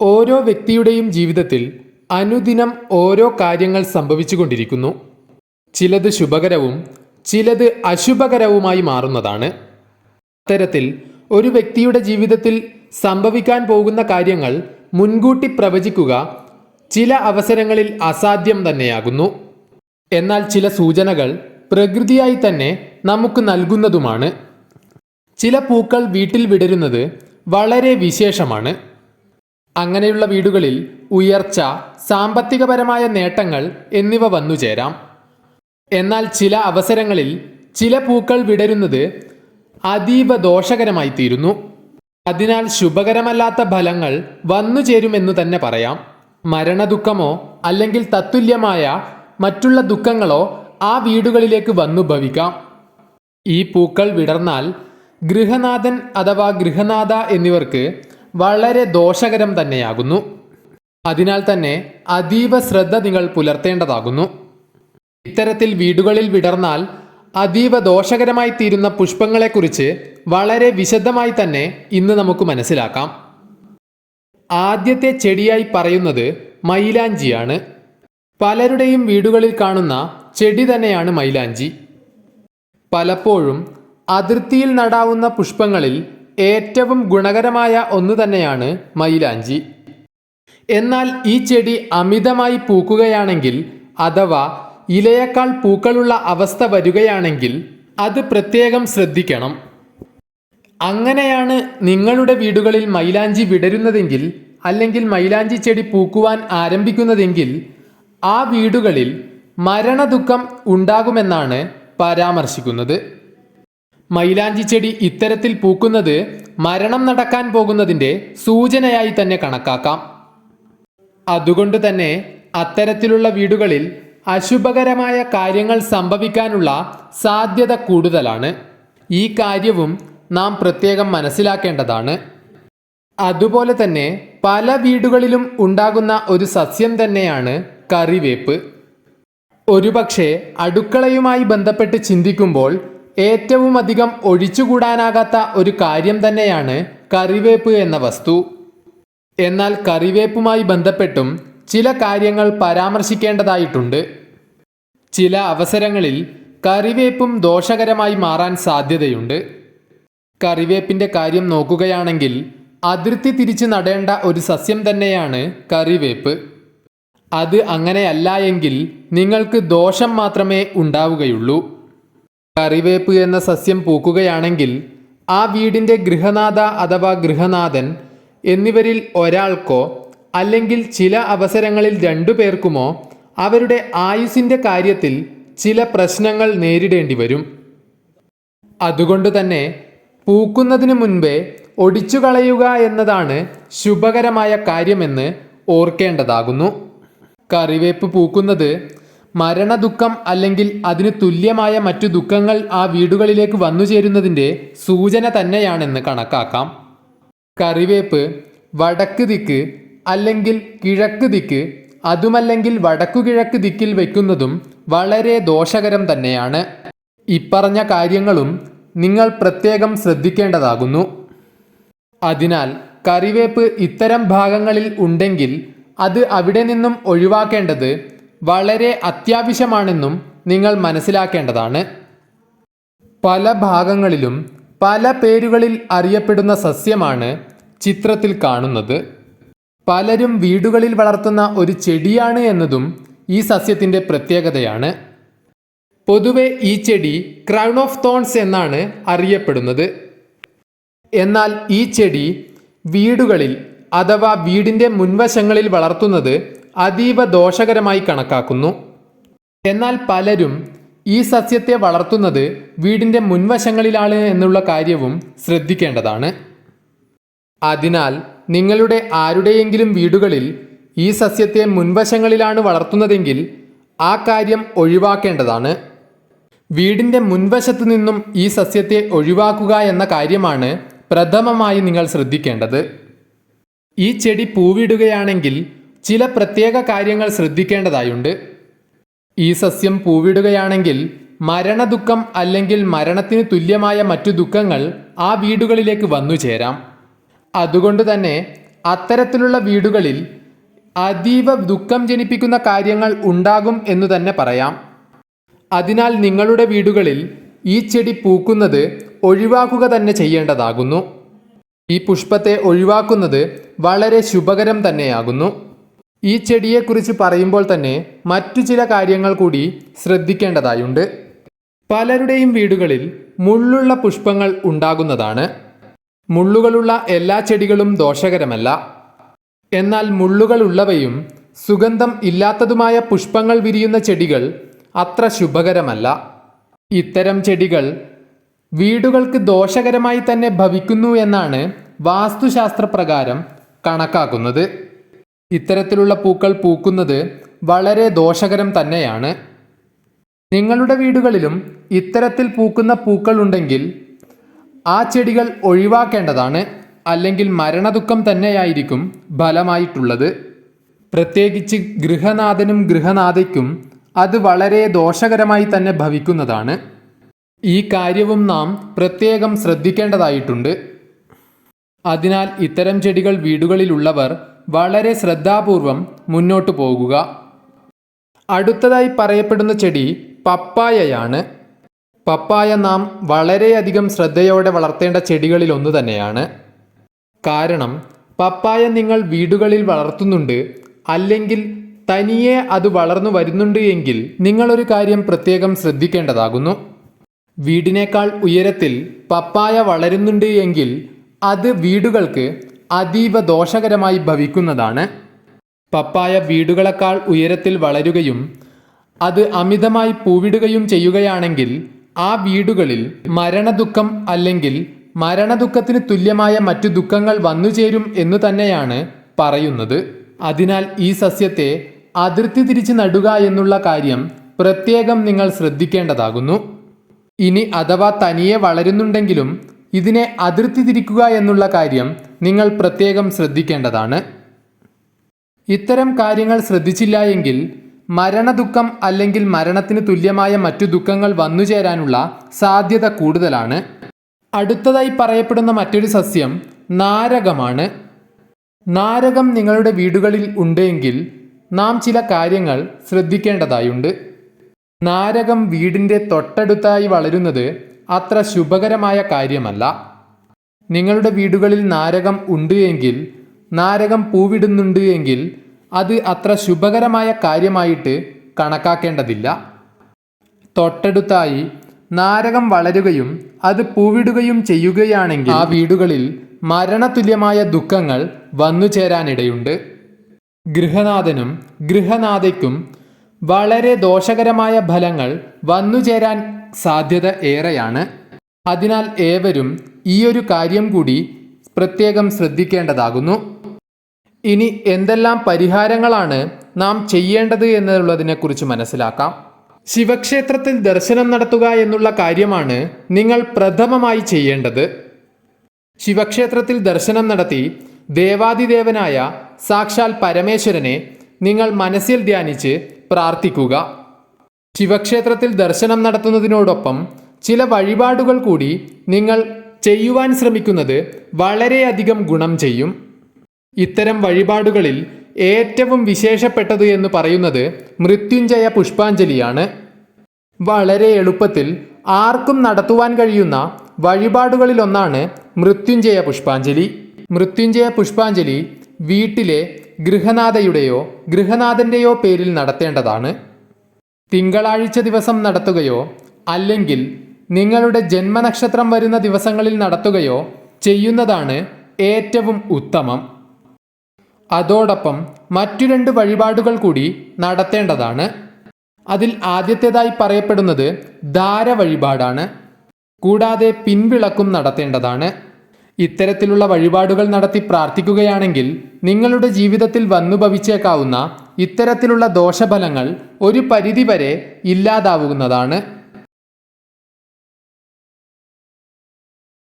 ഓരോ വ്യക്തിയുടെയും ജീവിതത്തിൽ അനുദിനം ഓരോ കാര്യങ്ങൾ സംഭവിച്ചുകൊണ്ടിരിക്കുന്നു. ചിലത് ശുഭകരവും ചിലത് അശുഭകരവുമായി മാറുന്നതാണ്. അത്തരത്തിൽ ഒരു വ്യക്തിയുടെ ജീവിതത്തിൽ സംഭവിക്കാൻ പോകുന്ന കാര്യങ്ങൾ മുൻകൂട്ടി പ്രവചിക്കുക ചില അവസരങ്ങളിൽ അസാധ്യം തന്നെയാകുന്നു. എന്നാൽ ചില സൂചനകൾ പ്രകൃതിയായി തന്നെ നമുക്ക് നൽകുന്നതുമാണ്. ചില പൂക്കൾ വീട്ടിൽ വിടരുന്നത് വളരെ വിശേഷമാണ്. അങ്ങനെയുള്ള വീടുകളിൽ ഉയർച്ച സാമ്പത്തികപരമായ നേട്ടങ്ങൾ എന്നിവ വന്നുചേരാം എന്നാൽ ചില അവസരങ്ങളിൽ ചില പൂക്കൾ വിടരുന്നത് അതീവ ദോഷകരമായി തീരുന്നു. അതിനാൽ ശുഭകരമല്ലാത്ത ഫലങ്ങൾ വന്നു ചേരുമെന്ന് തന്നെ പറയാം. മരണദുഃഖമോ അല്ലെങ്കിൽ തത്തുല്യമായ മറ്റുള്ള ദുഃഖങ്ങളോ ആ വീടുകളിലേക്ക് വന്നു ഭവിക്കാം. ഈ പൂക്കൾ വിടർന്നാൽ ഗൃഹനാഥൻ അഥവാ ഗൃഹനാഥ എന്നിവർക്ക് വളരെ ദോഷകരം തന്നെയാകുന്നു. അതിനാൽ തന്നെ അതീവ ശ്രദ്ധ നിങ്ങൾ പുലർത്തേണ്ടതാകുന്നു. ഇത്തരത്തിൽ വീടുകളിൽ വിടർന്നാൽ അതീവ ദോഷകരമായി തീരുന്ന പുഷ്പങ്ങളെക്കുറിച്ച് വളരെ വിശദമായി തന്നെ ഇന്ന് നമുക്ക് മനസ്സിലാക്കാം. ആദ്യത്തെ ചെടിയായി പറയുന്നത് മൈലാഞ്ചിയാണ്. പലരുടെയും വീടുകളിൽ കാണുന്ന ചെടി തന്നെയാണ് മൈലാഞ്ചി. പലപ്പോഴും അതിർത്തിയിൽ നടാവുന്ന പുഷ്പങ്ങളിൽ ഏറ്റവും ഗുണകരമായ ഒന്ന് തന്നെയാണ് മൈലാഞ്ചി എന്നാൽ ഈ ചെടി അമിതമായി പൂക്കുകയാണെങ്കിൽ അഥവാ ഇലയേക്കാൾ പൂക്കളുള്ള അവസ്ഥ വരികയാണെങ്കിൽ അത് പ്രത്യേകം ശ്രദ്ധിക്കണം. അങ്ങനെയാണ് നിങ്ങളുടെ വീടുകളിൽ മൈലാഞ്ചി വിടരുന്നതെങ്കിൽ അല്ലെങ്കിൽ മൈലാഞ്ചി ചെടി പൂക്കുവാൻ ആരംഭിക്കുന്നതെങ്കിൽ ആ വീടുകളിൽ മരണദുഃഖം ഉണ്ടാകുമെന്നാണ് പരാമർശിക്കുന്നത്. മൈലാഞ്ചി ചെടി ഇത്തരത്തിൽ പൂക്കുന്നത് മരണം നടക്കാൻ പോകുന്നതിന്റെ സൂചനയായി തന്നെ കണക്കാക്കാം. അതുകൊണ്ട് തന്നെ അത്തരത്തിലുള്ള വീടുകളിൽ അശുഭകരമായ കാര്യങ്ങൾ സംഭവിക്കാനുള്ള സാധ്യത കൂടുതലാണ്. ഈ കാര്യവും നാം പ്രത്യേകം മനസ്സിലാക്കേണ്ടതാണ്. അതുപോലെ തന്നെ പല വീടുകളിലും ഉണ്ടാകുന്ന ഒരു സസ്യം തന്നെയാണ് കറിവേപ്പ്. ഒരുപക്ഷെ അടുക്കളയുമായി ബന്ധപ്പെട്ട് ചിന്തിക്കുമ്പോൾ ഏറ്റവും അധികം ഒഴിച്ചുകൂടാനാകാത്ത ഒരു കാര്യം തന്നെയാണ് കറിവേപ്പ് എന്ന വസ്തു. എന്നാൽ കറിവേപ്പുമായി ബന്ധപ്പെട്ടും ചില കാര്യങ്ങൾ പരാമർശിക്കേണ്ടതായിട്ടുണ്ട്. ചില അവസരങ്ങളിൽ കറിവേപ്പും ദോഷകരമായി മാറാൻ സാധ്യതയുണ്ട്. കറിവേപ്പിന്റെ കാര്യം നോക്കുകയാണെങ്കിൽ അതിർത്തി തിരിച്ച് നടേണ്ട ഒരു സസ്യം തന്നെയാണ് കറിവേപ്പ്. അത് അങ്ങനെയല്ല എങ്കിൽ നിങ്ങൾക്ക് ദോഷം മാത്രമേ ഉണ്ടാവുകയുള്ളൂ. കറിവേപ്പ് എന്ന സസ്യം പൂക്കുകയാണെങ്കിൽ ആ വീടിന്റെ ഗൃഹനാഥ അഥവാ ഗൃഹനാഥൻ എന്നിവരിൽ ഒരാൾക്കോ അല്ലെങ്കിൽ ചില അവസരങ്ങളിൽ രണ്ടു പേർക്കുമോ അവരുടെ ആയുസിന്റെ കാര്യത്തിൽ ചില പ്രശ്നങ്ങൾ നേരിടേണ്ടി വരും. അതുകൊണ്ട് തന്നെ പൂക്കുന്നതിന് മുൻപേ ഒടിച്ചു കളയുക എന്നതാണ് ശുഭകരമായ കാര്യമെന്ന് ഓർക്കേണ്ടതാകുന്നു. കറിവേപ്പ് പൂക്കുന്നത് മരണദുഃഖം അല്ലെങ്കിൽ അതിന് തുല്യമായ മറ്റു ദുഃഖങ്ങൾ ആ വീടുകളിലേക്ക് വന്നു ചേരുന്നതിന്റെ സൂചന തന്നെയാണെന്ന് കണക്കാക്കാം. കറിവേപ്പ് വടക്ക് ദിക്ക് അല്ലെങ്കിൽ കിഴക്ക് ദിക്ക് അതുമല്ലെങ്കിൽ വടക്കുകിഴക്ക് ദിക്കിൽ വയ്ക്കുന്നതും വളരെ ദോഷകരം തന്നെയാണ്. ഇപ്പറഞ്ഞ കാര്യങ്ങളും നിങ്ങൾ പ്രത്യേകം ശ്രദ്ധിക്കേണ്ടതാകുന്നു. അതിനാൽ കറിവേപ്പ് ഇത്തരം ഭാഗങ്ങളിൽ ഉണ്ടെങ്കിൽ അത് അവിടെ നിന്നും ഒഴിവാക്കേണ്ടത് വളരെ അത്യാവശ്യമാണെന്നും നിങ്ങൾ മനസ്സിലാക്കേണ്ടതാണ്. പല ഭാഗങ്ങളിലും പല പേരുകളിൽ അറിയപ്പെടുന്ന സസ്യമാണ് ചിത്രത്തിൽ കാണുന്നത്. പലരും വീടുകളിൽ വളർത്തുന്ന ഒരു ചെടിയാണ് എന്നതും ഈ സസ്യത്തിന്റെ പ്രത്യേകതയാണ്. പൊതുവെ ഈ ചെടി ക്രൗൺ ഓഫ് തോൺസ് എന്നാണ് അറിയപ്പെടുന്നത്. എന്നാൽ ഈ ചെടി വീടുകളിൽ അഥവാ വീടിന്റെ മുൻവശങ്ങളിൽ വളർത്തുന്നത് അതീവ ദോഷകരമായി കണക്കാക്കുന്നു. എന്നാൽ പലരും ഈ സസ്യത്തെ വളർത്തുന്നത് വീടിന്റെ മുൻവശങ്ങളിലാണ് എന്നുള്ള കാര്യവും ശ്രദ്ധിക്കേണ്ടതാണ്. അതിനാൽ നിങ്ങളുടെ ആരുടെയെങ്കിലും വീടുകളിൽ ഈ സസ്യത്തെ മുൻവശങ്ങളിലാണ് വളർത്തുന്നതെങ്കിൽ ആ കാര്യം ഒഴിവാക്കേണ്ടതാണ്. വീടിന്റെ മുൻവശത്തു നിന്നും ഈ സസ്യത്തെ ഒഴിവാക്കുക എന്ന കാര്യമാണ് പ്രഥമമായി നിങ്ങൾ ശ്രദ്ധിക്കേണ്ടത്. ഈ ചെടി പൂവിടുകയാണെങ്കിൽ ചില പ്രത്യേക കാര്യങ്ങൾ ശ്രദ്ധിക്കേണ്ടതായുണ്ട്. ഈ സസ്യം പൂവിടുകയാണെങ്കിൽ മരണദുഃഖം അല്ലെങ്കിൽ മരണത്തിന് തുല്യമായ മറ്റു ദുഃഖങ്ങൾ ആ വീടുകളിലേക്ക് വന്നു ചേരാം. അതുകൊണ്ട് തന്നെ അത്തരത്തിലുള്ള വീടുകളിൽ അതീവ ദുഃഖം ജനിപ്പിക്കുന്ന കാര്യങ്ങൾ ഉണ്ടാകും എന്ന് തന്നെ പറയാം. അതിനാൽ നിങ്ങളുടെ വീടുകളിൽ ഈ ചെടി പൂക്കുന്നത് ഒഴിവാക്കുക തന്നെ ചെയ്യേണ്ടതാകുന്നു. ഈ പുഷ്പത്തെ ഒഴിവാക്കുന്നത് വളരെ ശുഭകരം തന്നെയാകുന്നു. ഈ ചെടിയെക്കുറിച്ച് പറയുമ്പോൾ തന്നെ മറ്റു ചില കാര്യങ്ങൾ കൂടി ശ്രദ്ധിക്കേണ്ടതായുണ്ട്. പലരുടെയും വീടുകളിൽ മുള്ളുള്ള പുഷ്പങ്ങൾ ഉണ്ടാകുന്നതാണ്. മുള്ളുകളുള്ള എല്ലാ ചെടികളും ദോഷകരമല്ല. എന്നാൽ മുള്ളുകളുള്ളവയും സുഗന്ധം ഇല്ലാത്തതുമായ പുഷ്പങ്ങൾ വിരിയുന്ന ചെടികൾ അത്ര ശുഭകരമല്ല. ഇത്തരം ചെടികൾ വീടുകൾക്ക് ദോഷകരമായി തന്നെ ഭവിക്കുന്നു എന്നാണ് വാസ്തുശാസ്ത്രപ്രകാരം കണക്കാക്കുന്നത്. ഇത്തരത്തിലുള്ള പൂക്കൾ പൂക്കുന്നത് വളരെ ദോഷകരം തന്നെയാണ്. നിങ്ങളുടെ വീടുകളിലും ഇത്തരത്തിൽ പൂക്കുന്ന പൂക്കൾ ഉണ്ടെങ്കിൽ ആ ചെടികൾ ഒഴിവാക്കേണ്ടതാണ്. അല്ലെങ്കിൽ മരണദുഃഖം തന്നെയായിരിക്കും ഫലമായിട്ടുള്ളത്. പ്രത്യേകിച്ച് ഗൃഹനാഥനും ഗൃഹനാഥയ്ക്കും അത് വളരെ ദോഷകരമായി തന്നെ ഭവിക്കുന്നതാണ്. ഈ കാര്യവും നാം പ്രത്യേകം ശ്രദ്ധിക്കേണ്ടതായിട്ടുണ്ട്. അതിനാൽ ഇത്തരം ചെടികൾ വീടുകളിലുള്ളവർ വളരെ ശ്രദ്ധാപൂർവം മുന്നോട്ടു പോകുക. അടുത്തതായി പറയപ്പെടുന്ന ചെടി പപ്പായയാണ്. പപ്പായ നാം വളരെയധികം ശ്രദ്ധയോടെ വളർത്തേണ്ട ചെടികളിൽ ഒന്ന് തന്നെയാണ്. കാരണം പപ്പായ നിങ്ങൾ വീടുകളിൽ വളർത്തുന്നുണ്ട് അല്ലെങ്കിൽ തനിയെ അത് വളർന്നു വരുന്നുണ്ട് എങ്കിൽ നിങ്ങളൊരു കാര്യം പ്രത്യേകം ശ്രദ്ധിക്കേണ്ടതാകുന്നു. വീടിനേക്കാൾ ഉയരത്തിൽ പപ്പായ വളരുന്നുണ്ട് എങ്കിൽ അത് വീടുകൾക്ക് അതീവ ദോഷകരമായി ഭവിക്കുന്നതാണ്. പപ്പായ വീടുകളെക്കാൾ ഉയരത്തിൽ വളരുകയും അത് അമിതമായി പൂവിടുകയും ചെയ്യുകയാണെങ്കിൽ ആ വീടുകളിൽ മരണദുഃഖം അല്ലെങ്കിൽ മരണദുഃഖത്തിന് തുല്യമായ മറ്റു ദുഃഖങ്ങൾ വന്നുചേരും എന്നു തന്നെയാണ് പറയുന്നത്. അതിനാൽ ഈ സസ്യത്തെ അതിർത്തി തിരിച്ച് നടുക എന്നുള്ള കാര്യം പ്രത്യേകം നിങ്ങൾ ശ്രദ്ധിക്കേണ്ടതാകുന്നു. ഇനി അഥവാ തനിയെ വളരുന്നുണ്ടെങ്കിലും ഇതിനെ അതിർത്തി തിരിക്കുക എന്നുള്ള കാര്യം നിങ്ങൾ പ്രത്യേകം ശ്രദ്ധിക്കേണ്ടതാണ്. ഇത്തരം കാര്യങ്ങൾ ശ്രദ്ധിച്ചില്ല എങ്കിൽ മരണദുഃഖം അല്ലെങ്കിൽ മരണത്തിന് തുല്യമായ മറ്റു ദുഃഖങ്ങൾ വന്നുചേരാനുള്ള സാധ്യത കൂടുതലാണ്. അടുത്തതായി പറയപ്പെടുന്ന മറ്റൊരു സസ്യം നാരകമാണ്. നാരകം നിങ്ങളുടെ വീടുകളിൽ ഉണ്ടെങ്കിൽ നാം ചില കാര്യങ്ങൾ ശ്രദ്ധിക്കേണ്ടതായുണ്ട്. നാരകം വീടിന്റെ തൊട്ടടുത്തായി വളരുന്നത് അത്ര ശുഭകരമായ കാര്യമല്ല. നിങ്ങളുടെ വീടുകളിൽ നാരകം ഉണ്ട് എങ്കിൽ നാരകം പൂവിടുന്നുണ്ട് എങ്കിൽ അത് അത്ര ശുഭകരമായ കാര്യമായിട്ട് കണക്കാക്കേണ്ടതില്ല. തൊട്ടടുത്തായി നാരകം വളരുകയും അത് പൂവിടുകയും ചെയ്യുകയാണെങ്കിൽ ആ വീടുകളിൽ മരണതുല്യമായ ദുഃഖങ്ങൾ വന്നു ചേരാനിടയുണ്ട് ഗൃഹനാഥനും ഗൃഹനാഥയ്ക്കും വളരെ ദോഷകരമായ ഫലങ്ങൾ വന്നുചേരാൻ സാധ്യത ഏറെയാണ്. അതിനാൽ ഏവരും ഈയൊരു കാര്യം കൂടി പ്രത്യേകം ശ്രദ്ധിക്കേണ്ടതാകുന്നു. ഇനി എന്തെല്ലാം പരിഹാരങ്ങളാണ് നാം ചെയ്യേണ്ടത് എന്നുള്ളതിനെക്കുറിച്ച് മനസ്സിലാക്കാം. ശിവക്ഷേത്രത്തിൽ ദർശനം നടത്തുക എന്നുള്ള കാര്യമാണ് നിങ്ങൾ പ്രഥമമായി ചെയ്യേണ്ടത്. ശിവക്ഷേത്രത്തിൽ ദർശനം നടത്തി ദേവാദിദേവനായ സാക്ഷാൽ പരമേശ്വരനെ നിങ്ങൾ മനസ്സിൽ ധ്യാനിച്ച് പ്രാർത്ഥിക്കുക. ശിവക്ഷേത്രത്തിൽ ദർശനം നടത്തുന്നതിനോടൊപ്പം ചില വഴിപാടുകൾ കൂടി നിങ്ങൾ ചെയ്യുവാൻ ശ്രമിക്കുന്നത് വളരെയധികം ഗുണം ചെയ്യും. ഇത്തരം വഴിപാടുകളിൽ ഏറ്റവും വിശേഷപ്പെട്ടത് എന്ന് പറയുന്നത് മൃത്യുഞ്ജയ പുഷ്പാഞ്ജലിയാണ്. വളരെ എളുപ്പത്തിൽ ആർക്കും നടത്തുവാൻ കഴിയുന്ന വഴിപാടുകളിലൊന്നാണ് മൃത്യുഞ്ജയ പുഷ്പാഞ്ജലി. മൃത്യുഞ്ജയ പുഷ്പാഞ്ജലി വീട്ടിലെ ഗൃഹനാഥയുടെയോ ഗൃഹനാഥന്റെയോ പേരിൽ നടത്തേണ്ടതാണ്. തിങ്കളാഴ്ച ദിവസം നടത്തുകയോ അല്ലെങ്കിൽ നിങ്ങളുടെ ജന്മനക്ഷത്രം വരുന്ന ദിവസങ്ങളിൽ നടത്തുകയോ ചെയ്യുന്നതാണ് ഏറ്റവും ഉത്തമം. അതോടൊപ്പം മറ്റു രണ്ട് വഴിപാടുകൾ കൂടി നടത്തേണ്ടതാണ്. അതിൽ ആദ്യത്തേതായി പറയപ്പെടുന്നത് ധാര വഴിപാടാണ്. കൂടാതെ പിൻവിളക്കും നടത്തേണ്ടതാണ്. ഇത്തരത്തിലുള്ള വഴിപാടുകൾ നടത്തി പ്രാർത്ഥിക്കുകയാണെങ്കിൽ നിങ്ങളുടെ ജീവിതത്തിൽ വന്നു ഭവിച്ചേക്കാവുന്ന ഇത്തരത്തിലുള്ള ദോഷഫലങ്ങൾ ഒരു പരിധിവരെ ഇല്ലാതാവുന്നതാണ്.